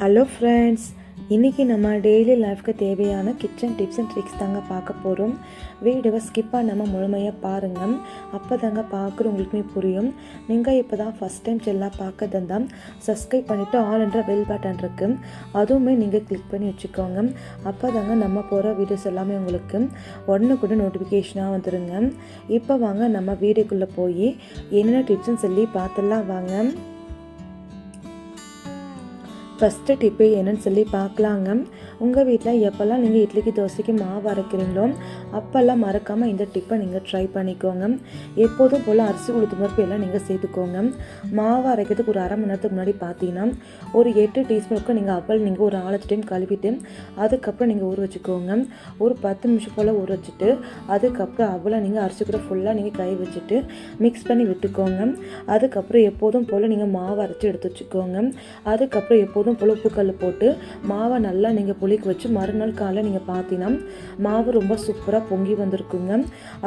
Hello friends இன்றைக்கி நம்ம daily லைஃப்க்கு தேவையான கிச்சன் டிப்ஸ் அண்ட் ட்ரிக்ஸ் தாங்க பார்க்க போகிறோம் வீடியோவை ஸ்கிப் பண்ணாமல் முழுமையாக பாருங்கள் அப்போ தாங்க பார்க்குற உங்களுக்குமே புரியும். நீங்கள் இப்போ தான் ஃபஸ்ட் டைம் செல்லாக பார்க்கறதா சப்ஸ்கிரைப் பண்ணிவிட்டு ஆல் என்ற பெல் பட்டன் இருக்குது அதுவுமே நீங்கள் கிளிக் பண்ணி வச்சுக்கோங்க. அப்போ தாங்க நம்ம போகிற வீடியோஸ் எல்லாமே உங்களுக்கு உடனே கூட நோட்டிஃபிகேஷனாக வந்துடுங்க இப்போ வாங்க நம்ம வீடியோக்குள்ளே போய் என்னென்ன டிப்ஸ்னு சொல்லி பார்த்துலாம் வாங்க. ஃபஸ்ட்டு டிப்பு என்னன்னு சொல்லி பார்க்கலாங்க உங்கள் வீட்டில் எப்போல்லாம் நீங்கள் இட்லிக்கு தோசைக்கு மாவு அரைக்கிறீங்களோ அப்போல்லாம் மறக்காமல் இந்த டிப்பை நீங்கள் ட்ரை பண்ணிக்கோங்க எப்போதும் போல் அரிசி உளுத்து பருப்பு எல்லாம் நீங்கள் சேர்த்துக்கோங்க மாவு அரைக்கிறதுக்கு ஒரு அரை மணி நேரத்துக்கு முன்னாடி பார்த்தீங்கன்னா ஒரு எட்டு டீஸ்பூனுக்கு நீங்கள் அப்பல் நீங்கள் ஒரு நாலஞ்சு டைம் கழுவிட்டு அதுக்கப்புறம் நீங்கள் ஊற வச்சுக்கோங்க ஒரு பத்து நிமிஷம் போல் ஊற வச்சுட்டு அதுக்கப்புறம் அவ்வளோ நீங்கள் அரிசி கூட ஃபுல்லாக நீங்கள் கை வச்சுட்டு மிக்ஸ் பண்ணி விட்டுக்கோங்க அதுக்கப்புறம் எப்போதும் போல் நீங்கள் மாவு அரைச்சி எடுத்து வச்சுக்கோங்க அதுக்கப்புறம் எப்போதும் போல் உப்புக்கல் போட்டு மாவை நல்லா நீங்கள் புளிக்க வச்சு மறுநாள் காலை நீங்கள் பார்த்தீங்கன்னா மாவு ரொம்ப சூப்பராக பொங்கி வந்திருக்குங்க.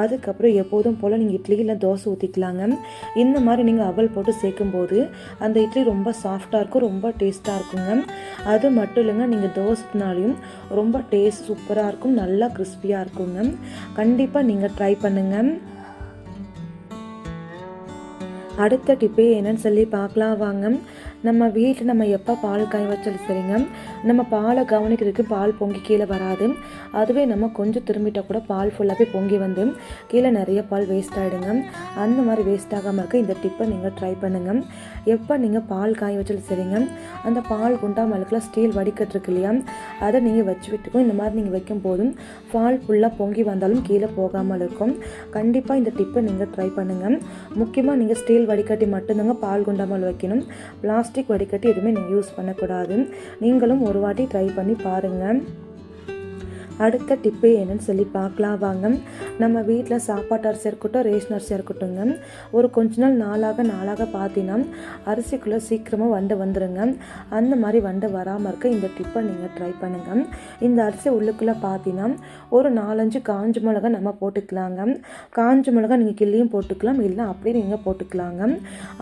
அதுக்கப்புறம் எப்போதும் போல் நீங்கள் இட்லி இல்லை தோசை ஊற்றிக்கலாங்க இந்த மாதிரி நீங்கள் அவல் போட்டு சேர்க்கும்போது அந்த இட்லி ரொம்ப சாஃப்டாக இருக்கும் ரொம்ப டேஸ்ட்டாக இருக்குங்க. அது மட்டும் இல்லைங்க நீங்கள் தோசைனாலையும் ரொம்ப டேஸ்ட் சூப்பராக இருக்கும் நல்லா கிறிஸ்பியாக இருக்குங்க. கண்டிப்பாக நீங்கள் ட்ரை பண்ணுங்கள் அடுத்த டிப்பே என்னன்னு சொல்லி பார்க்கலாம் வாங்க. நம்ம வீட்டில் நம்ம எப்போ பால் காய வச்சாலும் சரிங்க. நம்ம பாலை கவனிக்கிறதுக்கு பால் பொங்கி கீழே வராது. அதுவே நம்ம கொஞ்சம் திரும்பிட்டால் கூட பால் ஃபுல்லாகவே பொங்கி வந்து கீழே நிறைய பால் வேஸ்ட் ஆகிடுங்க அந்த மாதிரி வேஸ்ட் ஆகாமல் இருக்க இந்த டிப்பை நீங்கள் ட்ரை பண்ணுங்கள் எப்போ நீங்கள் பால் காய வச்சாலும் சரிங்க. அந்த பால் குண்டா ஸ்டீல் வடிக்கட்டுருக்கு இல்லையா? அதை நீங்கள் வச்சு விட்டுக்கும் இந்த மாதிரி நீங்கள் வைக்கும் போதும் பால் ஃபுல்லாக பொங்கி வந்தாலும் கீழே போகாமல் இருக்கும். கண்டிப்பாக இந்த டிப்பை நீங்கள் ட்ரை பண்ணுங்கள் முக்கியமாக நீங்கள் ஸ்டீல் வடிகட்டி மட்டும்தாங்க பால் குண்டாமல் வைக்கணும். பிளாஸ்டிக் வடிகட்டி எதுவுமே நீங்கள் யூஸ் பண்ணக்கூடாது. நீங்களும் ஒரு வாட்டி ட்ரை பண்ணி பாருங்கள் அடுத்த டிப்பு என்னன்னு சொல்லி பார்க்கலாம் வாங்க. நம்ம வீட்டில் சாப்பாட்டு அரிசியாக இருக்கட்டும் ரேஷன் அரிசியாக இருக்கட்டும்ங்க. ஒரு கொஞ்ச நாள் நாளாக நாளாக பார்த்தீங்கன்னா அரிசிக்குள்ளே சீக்கிரமாக வண்டை வந்துடுங்க அந்த மாதிரி வண்டை வராமல் இருக்க இந்த டிப்பை நீங்கள் ட்ரை பண்ணுங்கள் இந்த அரிசி உள்ளுக்குள்ளே பார்த்தீங்கன்னா ஒரு நாலஞ்சு காஞ்ச மிளகா நம்ம போட்டுக்கலாங்க. காஞ்ச மிளகா நீங்கள் கிள்ளியும் போட்டுக்கலாம் இல்லை அப்படியே நீங்கள் போட்டுக்கலாங்க.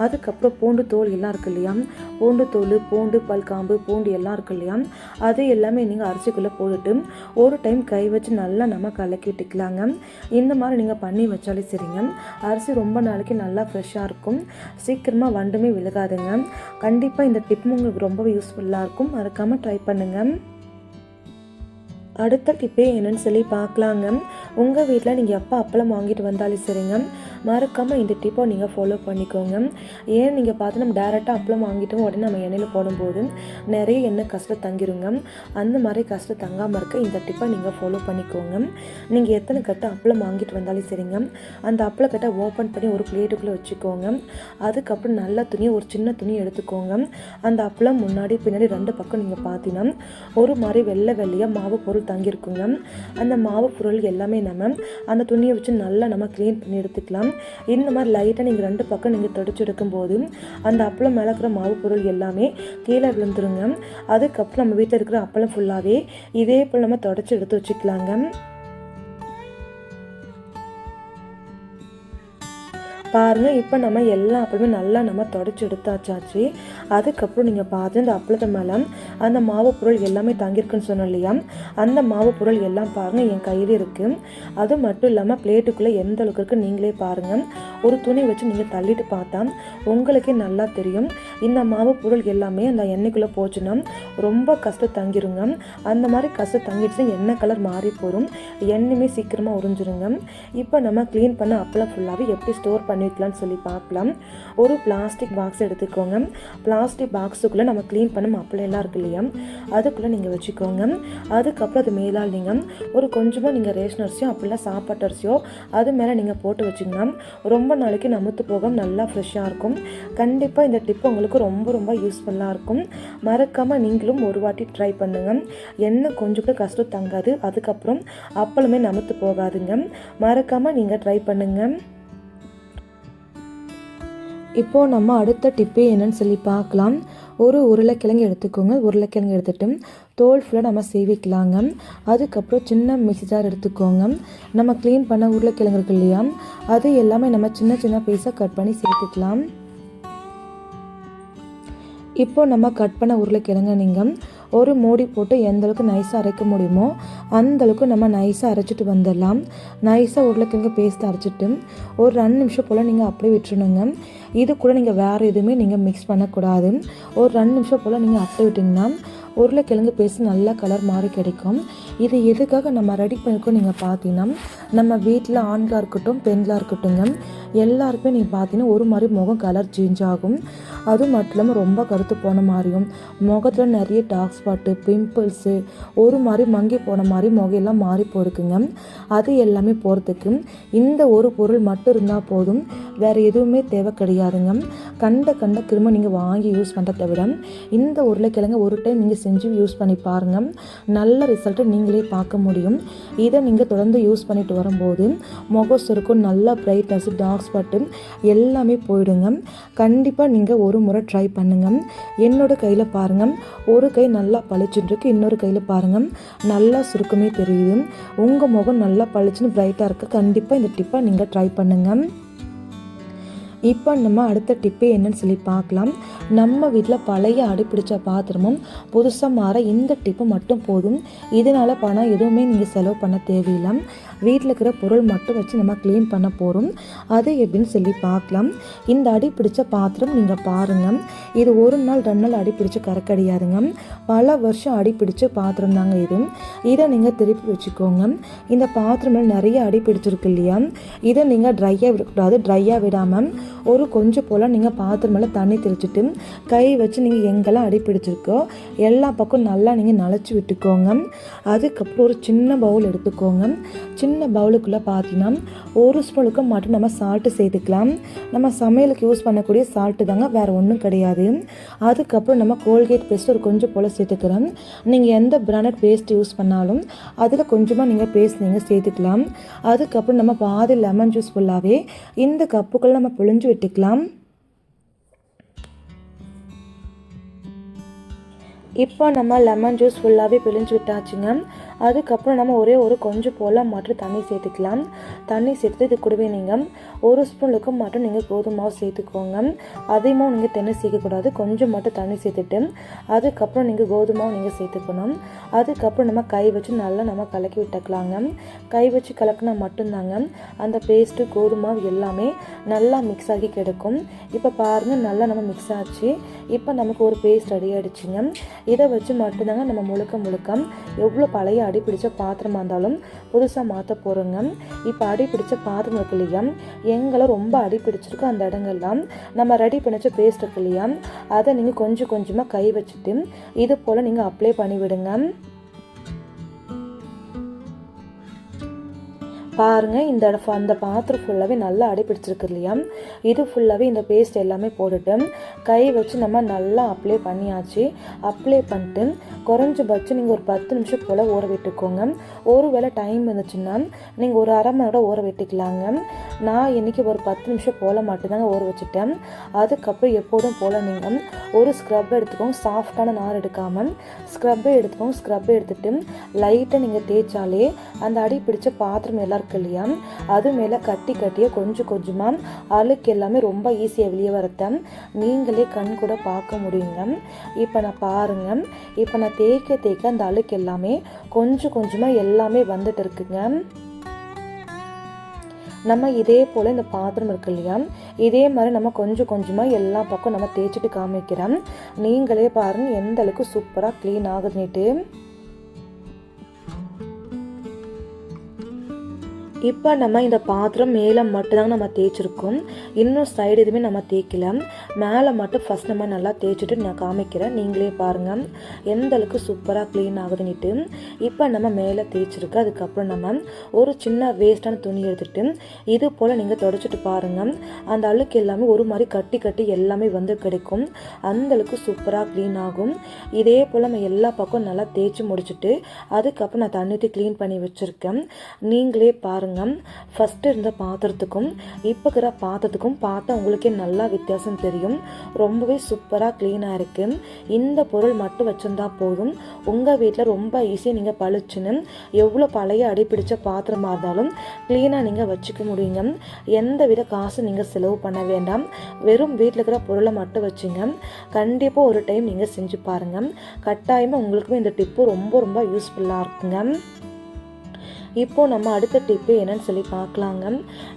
அதுக்கப்புறம் பூண்டு தோல் எல்லாம் இருக்கு இல்லையா? பூண்டு தோல் பூண்டு பல்காம்பு பூண்டு எல்லாம் இருக்கு இல்லையா? அது எல்லாமே நீங்கள் அரிசிக்குள்ளே போட்டுட்டு ஒரு டைம் கை வச்சு நல்லா நம்ம கலக்கி விட்டுக்கலாங்க இந்த மாதிரி நீங்கள் பண்ணி வச்சாலே சரிங்க. அரிசி ரொம்ப நாளைக்கு நல்லா ஃப்ரெஷ்ஷாக இருக்கும். சீக்கிரமாக வண்டுமே விழுகாதுங்க. கண்டிப்பாக இந்த டிப் உங்களுக்கு ரொம்பவே யூஸ்ஃபுல்லாக இருக்கும். மறக்காமல் ட்ரை பண்ணுங்கள் அடுத்த டிப்பே என்னன்னு சொல்லி பார்க்கலாங்க. உங்கள் வீட்டில் நீங்கள் எப்போ அப்பளம் வாங்கிட்டு வந்தாலும் சரிங்க. மறக்காமல் இந்த டிப்பை நீங்கள் ஃபாலோ பண்ணிக்கோங்க. ஏன் நீங்கள் பார்த்து நம்ம டேரெக்டாக அப்பளம் வாங்கிட்டோம் உடனே நம்ம எண்ணெயில் போடும்போது நிறைய எண்ணெய் கஷ்டம் தங்கிருங்க. அந்த மாதிரி கஷ்டம் தங்காமல் இருக்க இந்த டிப்பை நீங்கள் ஃபாலோ பண்ணிக்கோங்க. நீங்கள் எத்தனை கட்டை அப்பளம் வாங்கிட்டு வந்தாலும் சரிங்க. அந்த அப்பளம் கட்டை ஓப்பன் பண்ணி ஒரு பிளேட்டுக்குள்ளே வச்சுக்கோங்க. அதுக்கப்புறம் நல்ல துணியை ஒரு சின்ன துணியை எடுத்துக்கோங்க. அந்த அப்பளம் முன்னாடி பின்னாடி ரெண்டு பக்கம் நீங்கள் பார்த்தீங்கன்னா ஒரு மாதிரி வெள்ளை வெள்ளையாக மாவு பொருள் தங்கியிருக்குங்க. அந்த மாவு பொருள் எல்லாமே நம்ம அந்த துணியை வச்சு நல்லா நம்ம க்ளீன் பண்ணி எடுத்துக்கலாம். இந்த மாதிரி லைட்டாக நீங்கள் ரெண்டு பக்கம் நீங்கள் தொடச்சி எடுக்கும்போது அந்த அப்பளம் மேலே இருக்கிற மாவு பொருள் எல்லாமே கீழே விழுந்துருங்க. அதுக்கப்புறம் நம்ம வீட்டில் இருக்கிற அப்பளம் ஃபுல்லாகவே இதே போல் நம்ம தொடச்சி எடுத்து வச்சுக்கலாங்க. பாருங்கள் இப்போ நம்ம எல்லா அப்பளமும் நல்லா நம்ம தொடச்சி எடுத்தாச்சாச்சு. அதுக்கப்புறம் நீங்கள் பார்த்து இந்த அப்பளத்தை மேலே அந்த மாவு பொருள் எல்லாமே தங்கியிருக்குன்னு சொன்னோம் இல்லையா? அந்த மாவு பொருள் எல்லாம் பாருங்கள் என் கையில் இருக்குது அது மட்டும் இல்லாமல் பிளேட்டுக்குள்ளே எந்த அளவுக்கு இருக்குது நீங்களே பாருங்கள் ஒரு துணி வச்சு நீங்கள் தள்ளிட்டு பார்த்தா உங்களுக்கே நல்லா தெரியும். இந்த மாவு பொருள் எல்லாமே அந்த எண்ணெய்க்குள்ளே போச்சுன்னா ரொம்ப கஷ்டம் தங்கிருங்க. அந்த மாதிரி கஷ்டம் தங்கிடுச்சுன்னா எண்ணெய் கலர் மாறி போகும் எண்ணெயுமே சீக்கிரமாக உறிஞ்சிருங்க. இப்போ நம்ம க்ளீன் பண்ண அப்பளம் ஃபுல்லாகவே எப்படி ஸ்டோர் பண்ணி வைக்கலாம்னு சொல்லி பார்க்கலாம். ஒரு பிளாஸ்டிக் பாக்ஸ் எடுத்துக்கோங்க. பிளாஸ்டிக் பாக்ஸுக்குள்ளே நம்ம க்ளீன் பண்ண அப்பளம் எல்லாம் இருக்கு இல்லையா? அதுக்குள்ளே நீங்கள் வச்சுக்கோங்க. அதுக்கப்புறம் அது மேலால் நீங்கள் ஒரு கொஞ்சமாக நீங்கள் ரேஷன் அரிசியோ அப்படிலாம் சாப்பாட்டு அரிசியோ அது மேலே நீங்கள் போட்டு வச்சிங்கன்னா ரொம்ப நாளைக்கு நமுத்து போக நல்லா ஃப்ரெஷ்ஷாக இருக்கும். கண்டிப்பாக இந்த டிப் உங்களுக்கு ரொம்ப ரொம்ப யூஸ்ஃபுல்லாக இருக்கும். மறக்காமல் நீங்களும் ஒரு வாட்டி ட்ரை பண்ணுங்கள் என்ன கொஞ்சம் கூட கஷ்டம் தங்காது. அதுக்கப்புறம் அப்பளமே நமுத்து போகாதுங்க. மறக்காமல் நீங்கள் ட்ரை பண்ணுங்கள் இப்போது நம்ம அடுத்த டிப்பு என்னன்னு சொல்லி பார்க்கலாம். ஒரு உருளைக்கிழங்கு எடுத்துக்கோங்க. உருளைக்கிழங்கு எடுத்துட்டு தோல் ஃபுல்லாக நம்ம சேவிக்கலாங்க. அதுக்கப்புறம் சின்ன மிக்ஸி ஜார் எடுத்துக்கோங்க. நம்ம க்ளீன் பண்ண உருளைக்கிழங்கு இருக்கு இல்லையா? அது எல்லாமே நம்ம சின்ன சின்ன பீஸாக கட் பண்ணி சேர்த்துக்கலாம். இப்போ நம்ம கட் பண்ண உருளைக்கிழங்க நீங்கள் ஒரு மூடி போட்டு எந்த அளவுக்கு நைஸாக அரைக்க முடியுமோ அந்தளவுக்கு நம்ம நைஸாக அரைச்சிட்டு வந்துடலாம். நைஸாக உருளைக்கிழங்கு பேஸ்ட் அரைச்சிட்டு ஒரு ரெண்டு நிமிஷம் போல் நீங்கள் அப்படியே விட்டுருணுங்க இது கூட நீங்கள் வேறு எதுவுமே நீங்கள் மிக்ஸ் பண்ணக்கூடாது. ஒரு ரெண்டு நிமிஷம் போல் நீங்கள் அப்படியே விட்டிங்கன்னா உருளைக்கிழங்கு பேஸ்ட் நல்லா கலர் மாறி கிடைக்கும். இது எதுக்காக நம்ம ரெடி பண்ணியிருக்கோம் நீங்கள் பார்த்தீங்கன்னா நம்ம வீட்டில் ஆண்களாக இருக்கட்டும் பெண்களாக இருக்கட்டும்ங்க. எல்லாருக்குமே நீங்கள் பார்த்தீங்கன்னா ஒரு மாதிரி முகம் கலர் சேஞ்ச் ஆகும். அது மட்டும் இல்லாமல் ரொம்ப கருத்து போன மாதிரியும் முகத்தில் நிறைய டார்க் ஸ்பாட்டு பிம்பிள்ஸு ஒரு மாதிரி மங்கி போன மாதிரி முகையெல்லாம் மாறி போயிருக்குங்க. அது எல்லாமே போகிறதுக்கு இந்த ஒரு பொருள் மட்டும் இருந்தால் போதும். வேறு எதுவுமே தேவை கிடையாதுங்க. கண்ட கண்ட கிருமி நீங்கள் வாங்கி யூஸ் பண்ணுறத விட இந்த உருளைக்கிழங்கு ஒரு டைம் நீங்கள் செஞ்சு யூஸ் பண்ணி பாருங்கள் நல்ல ரிசல்ட்டை நீங்களே பார்க்க முடியும். இதை நீங்கள் தொடர்ந்து யூஸ் பண்ணிட்டு வரும்போது முகம் சுருக்கும் நல்லா பிரைட்னஸ் டார்க் ஸ்பாட்டு எல்லாமே போயிடுங்க. கண்டிப்பாக நீங்கள் ஒரு முறை ட்ரை பண்ணுங்கள் என்னோட கையில் பாருங்கள் ஒரு கை நல்லா பளிச்சுட்டுருக்கு இன்னொரு கையில் பாருங்கள் நல்லா சுருக்கமே தெரியுது. உங்கள் முகம் நல்லா பளிச்சுன்னு ப்ரைட்டாக இருக்குது கண்டிப்பாக இந்த டிப்பை நீங்கள் ட்ரை பண்ணுங்கள் இப்போ நம்ம அடுத்த டிப்பு என்னன்னு சொல்லி பார்க்கலாம். நம்ம வீட்டில் பழைய அடிப்பிடிச்ச பாத்திரமும் புதுசாக மாற இந்த டிப்பு மட்டும் போதும். இதனால் பணம் எதுவுமே நீங்கள் செலவு பண்ண தேவையில்லை. வீட்டில் இருக்கிற பொருள் மட்டும் வச்சு நம்ம க்ளீன் பண்ண போகிறோம் அது எப்படின்னு சொல்லி பார்க்கலாம். இந்த அடி பிடிச்ச பாத்திரம் நீங்கள் பாருங்கள் இது ஒரு நாள் ரெண்டு நாள் அடி பிடிச்சி கரை கிடையாதுங்க பல வருஷம் அடி பிடிச்ச பாத்திரம் தாங்க இது. இதை நீங்கள் திருப்பி வச்சுக்கோங்க. இந்த பாத்திரமில் நிறைய அடி பிடிச்சிருக்கு இல்லையா? இதை நீங்கள் ட்ரையாக விடக்கூடாது. ட்ரையாக விடாமல் ஒரு கொஞ்சம் போல் நீங்கள் பாத்திரம் மேலே தண்ணி தெளிச்சிட்டு கை வச்சு நீங்கள் எங்கெல்லாம் அடி பிடிச்சிருக்கோ எல்லா பக்கம் நல்லா நீங்கள் நனைச்சி விட்டுக்கோங்க. அதுக்கப்புறம் ஒரு சின்ன பவுல் எடுத்துக்கோங்க. சின்ன பவுலுக்குள்ளே பார்த்தீங்கன்னா ஒரு ஸ்பூனுக்கு மட்டும் நம்ம சால்ட்டு சேர்த்துக்கலாம். நம்ம சமையலுக்கு யூஸ் பண்ணக்கூடிய சால்ட்டு தாங்க வேறு ஒன்றும் கிடையாது. அதுக்கப்புறம் நம்ம கோல்கேட் பேஸ்ட் ஒரு கொஞ்சம் போல் சேர்த்துக்கிறோம் நீங்கள் எந்த பிராண்டட் பேஸ்ட் யூஸ் பண்ணாலும் அதில் கொஞ்சமாக நீங்கள் பேஸ்ட் நீங்கள் சேர்த்துக்கலாம். அதுக்கப்புறம் நம்ம பாதி லெமன் ஜூஸ் ஃபுல்லாகவே இந்த கப்புக்குள்ளே நம்ம புழிஞ்சு விட்டுக்கலாம். இப்போ நம்ம லெமன் ஜூஸ் ஃபுல்லாகவே பிழிஞ்சு விட்டாச்சுங்க. அதுக்கப்புறம் நம்ம ஒரே ஒரு கொஞ்சம் போல் மட்டும் தண்ணி சேர்த்துக்கலாம். தண்ணி சேர்த்து இது கூடவே நீங்கள் ஒரு ஸ்பூனுக்கு மட்டும் நீங்கள் கோதுமை மாவு சேர்த்துக்கோங்க அதிகமாக நீங்கள் தென்னை சேர்க்கக்கூடாது கொஞ்சம் மட்டும் தண்ணி சேர்த்துட்டு அதுக்கப்புறம் நீங்கள் கோதுமாவை நீங்கள் சேர்த்துக்கணும். அதுக்கப்புறம் நம்ம கை வச்சு நல்லா நம்ம கலக்கி விட்டுக்கலாங்க. கை வச்சு கலக்கினா மட்டும்தாங்க. அந்த பேஸ்ட்டு கோதுமை எல்லாமே நல்லா மிக்ஸ் ஆகி கிடைக்கும். இப்போ பாருங்கள் நல்லா நம்ம மிக்ஸ் ஆச்சு. இப்போ நமக்கு ஒரு பேஸ்ட் ரெடி ஆகிடுச்சிங்க இதை வச்சு மட்டும்தாங்க நம்ம முழுக்க முழுக்க எவ்வளோ பழைய அடி பிடிச்ச பாத்திரமாக இருந்தாலும் புதுசாக மாற்ற போகிறோங்க இப்போ அடி பிடிச்ச பாத்திரம் இருக்கு இல்லையா? எங்களை ரொம்ப அடி பிடிச்சிருக்கோ அந்த இடங்கள்லாம். நம்ம ரெடி பண்ணிச்ச பேஸ்ட் இருக்கு இல்லையா? அதை நீங்கள் கொஞ்சம் கொஞ்சமாக கை வச்சுட்டு இது போல் நீங்கள் அப்ளை பண்ணிவிடுங்க. பாருங்கள் இந்த அந்த பாத்திரம் ஃபுல்லாகவே நல்லா அடிப்பிடிச்சிருக்கு இல்லையா? இது ஃபுல்லாகவே இந்த பேஸ்ட் எல்லாமே போட்டுட்டு கை வச்சு நம்ம நல்லா அப்ளை பண்ணியாச்சு. அப்ளை பண்ணிட்டு குறைஞ்சபட்சம் நீங்கள் ஒரு பத்து நிமிஷம் போல் ஊற விட்டுக்கோங்க. ஒரு வேளை டைம் இருந்துச்சுன்னா நீங்கள் ஒரு அரை மணி நேரம் ஊற விட்டுக்கலாங்க. நான் இன்றைக்கி ஒரு பத்து நிமிஷம் போல் மட்டும்தாங்க ஊற வச்சுட்டேன். அதுக்கப்புறம் எப்போதும் போல் நீங்கள் ஒரு ஸ்க்ரப் எடுத்துக்கோங்க சாஃப்டான நார் எடுக்காமல் ஸ்க்ரப்பை எடுத்துக்கோங்க ஸ்க்ரப் எடுத்துகிட்டு லைட்டாக நீங்கள் தேய்ச்சாலே அந்த அடி பிடிச்ச பாத்திரம் எல்லாருக்கும் இருக்கு இல்லையா? அது மேலே கட்டி கட்டியே கொஞ்சம் கொஞ்சமாக அழுக்கு எல்லாமே ரொம்ப ஈஸியாக வெளியே வரத்தேன் நீங்களே கண் கூட பார்க்க முடியுங்க. இப்போ நான் பாருங்கள் இப்போ நான் தேய்க்க தேய்க்க அந்த அழுக்கு எல்லாமே கொஞ்சம் கொஞ்சமாக எல்லாமே வந்துட்டு இருக்குங்க. நம்ம இதே போல் இந்த பாத்திரம் இருக்கு இல்லையா? இதே மாதிரி நம்ம கொஞ்சம் கொஞ்சமாக எல்லா பக்கம் நம்ம தேய்ச்சிட்டு காமிக்கிறோம். நீங்களே பாருங்கள் எந்த அளவுக்கு சூப்பராக க்ளீன் ஆகுதுன்னுட்டு. இப்போ நம்ம இந்த பாத்திரம் மேலே மட்டும்தாங்க நம்ம தேய்ச்சிருக்கோம். இன்னும் சைடு எதுவுமே நம்ம தேய்க்கல. மேலே மட்டும் ஃபஸ்ட் நம்ம நல்லா தேய்ச்சிட்டு நான் காமிக்கிறேன். நீங்களே பாருங்கள் எந்த அளவுக்கு சூப்பராக க்ளீன் ஆகுதுன்னுட்டு. இப்போ நம்ம மேலே தேய்ச்சிருக்கு. அதுக்கப்புறம் நம்ம ஒரு சின்ன வேஸ்ட்டான துணி எடுத்துகிட்டு இது போல் நீங்கள் தொடச்சிட்டு பாருங்கள் அந்த அழுக்கு எல்லாமே ஒரு மாதிரி கட்டி கட்டி எல்லாமே வந்து கிடைக்கும். அந்த அளவுக்கு சூப்பராக க்ளீன் ஆகும். இதே போல் நம்ம எல்லா பக்கம் நல்லா தேய்ச்சி முடிச்சுட்டு அதுக்கப்புறம் நான் தண்ணி ஊற்றி க்ளீன் பண்ணி வச்சுருக்கேன். நீங்களே பாருங்கள் பாருங்க. ஃபஸ்ட்டு இருந்த பாத்திரத்துக்கும் இப்போ இருக்கிற பாத்திரத்துக்கும் பார்த்தா உங்களுக்கே நல்லா வித்தியாசம் தெரியும். ரொம்பவே சூப்பராக க்ளீனாக இருக்குது இந்த பொருள் மட்டும் வச்சுருந்தா போதும். உங்கள் வீட்டில் ரொம்ப ஈஸியாக நீங்கள் பளிச்சுன்னு எவ்வளோ பழைய அடிப்பிடிச்ச பாத்திரமாக இருந்தாலும் க்ளீனாக நீங்கள் வச்சுக்க முடியுங்க. எந்த வித காசு நீங்கள் செலவு பண்ண வேண்டாம். வெறும் வீட்டில் இருக்கிற பொருளை மட்டும் வச்சுங்க. கண்டிப்பாக ஒரு டைம் நீங்கள் செஞ்சு பாருங்கள் கட்டாயமாக உங்களுக்குமே இந்த டிப்பு ரொம்ப ரொம்ப யூஸ்ஃபுல்லாக இருக்குங்க. இப்போது நம்ம அடுத்த டிப்பு என்னன்னு சொல்லி பார்க்கலாங்க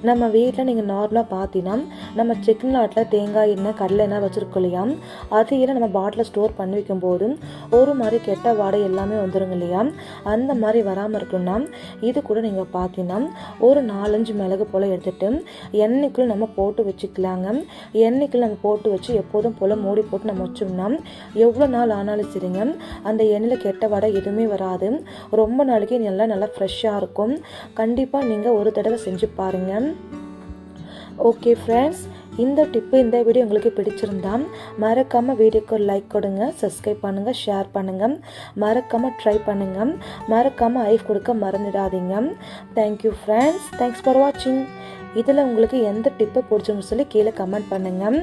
நம்ம வீட்டில் நீங்கள் நார்மலாக பார்த்தீங்கன்னா நம்ம செக்கின் நாட்டில் தேங்காய் எண்ணெய் கடலை எண்ணெய் வச்சுருக்கோம் இல்லையா? அதையெல்லாம் நம்ம பாட்டில் ஸ்டோர் பண்ணி வைக்கும் போது ஒரு மாதிரி கெட்ட வாடை எல்லாமே வந்துருங்க இல்லையா? அந்த மாதிரி வராமல் இருக்குன்னா இது கூட நீங்கள் பார்த்தீங்கன்னா ஒரு நாலஞ்சு மிளகு போல் எடுத்துகிட்டு எண்ணெய்க்குள்ளே நம்ம போட்டு வச்சுக்கலாங்க. எண்ணெய்க்குள்ள நம்ம போட்டு வச்சு எப்போதும் போல் மூடி போட்டு நம்ம வச்சோம்னா எவ்வளோ நாள் ஆனாலும் சரிங்க அந்த எண்ணெயில் கெட்ட வாடை எதுவுமே வராது. ரொம்ப நாளைக்கு நல்லா நல்லா ஃப்ரெஷ்ஷாக இருக்கும். கண்டிப்பாக நீங்கள் ஒரு தடவை செஞ்சு பாருங்கள் ஓகே ஃப்ரெண்ட்ஸ் இந்த டிப்பு இந்த வீடியோ உங்களுக்கு பிடிச்சிருந்தா மறக்காமல் வீடியோக்கு லைக் கொடுங்க சப்ஸ்கிரைப் பண்ணுங்கள் ஷேர் பண்ணுங்கள் மறக்காமல் ட்ரை பண்ணுங்கள் மறக்காமல் ஐஃப் கொடுக்க மறந்துடாதீங்க. தேங்க்யூ ஃப்ரெண்ட்ஸ் தேங்க்ஸ் ஃபார் வாட்சிங் இதில் உங்களுக்கு எந்த டிப்பு பிடிச்சிருன்னு சொல்லி கீழே கமெண்ட் பண்ணுங்கள்